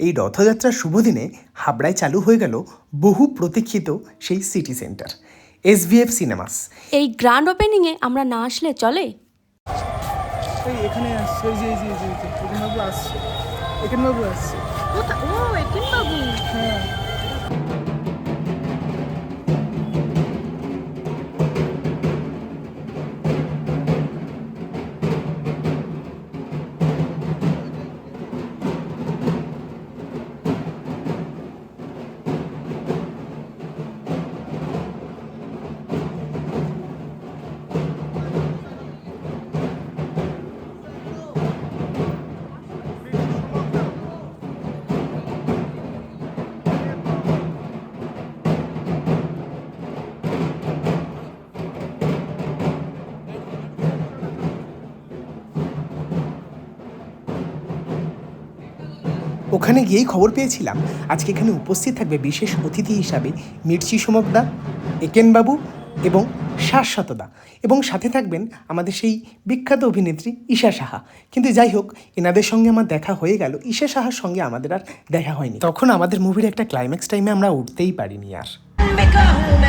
এই রথযাত্রার শুভ দিনে হাবড়ায় চালু হয়ে গেল বহু প্রতীক্ষিত সেই city centre S SVF cinemas এই গ্র্যান্ড ওপেনিংয়ে আমরা না আসলে চলে এখানে আসছে এই যে এই যে এই যে এই আসছে এখানে আসছে ও এখানে বাবু হ্যাঁ ওখানে গিয়েই খবর পেয়েছিলাম। আজকে এখানে উপস্থিত থাকবে বিশেষ অতিথি হিসাবে মির্চি সুমকদা, একেনবাবু এবং শাশ্বতদা। এবং সাথে থাকবেন আমাদের সেই বিখ্যাত অভিনেত্রী ঈশা সাহা। কিন্তু যাই হোক, এনাদের সঙ্গে আমার দেখা হয়ে গেল। ঈশা সাহার সঙ্গে আমাদের আর দেখা হয়নি। তখন আমাদের মুভির একটা ক্লাইম্যাক্স টাইমে আমরা উঠতেই পারিনি আর।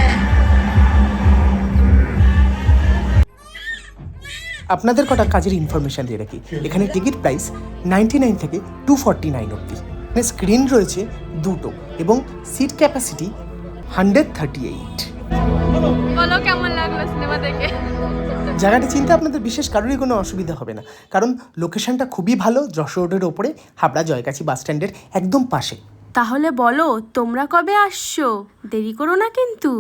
আপনাদের কটা কাজের ইনফরমেশন দিয়ে রাখি। এখানে টিকিট প্রাইস নাইনটি নাইন থেকে টু ফর্টি নাইন অব্দি এখানে স্ক্রিন রয়েছে দুটো এবং seat capacity hundred thirty eight বলো কেমন লাগল সিনেমা দেখে? জায়গাটা চিনতে আপনাদের বিশেষ কারোরই কোনো অসুবিধা হবে না। কারণ লোকেশনটা খুবই ভালো যশোর রোডের ওপরে হাবড়া জয়কাছি বাস স্ট্যান্ডের একদম পাশে। তাহলে বলো তোমরা কবে আসছো? দেরি করো না কিন্তু।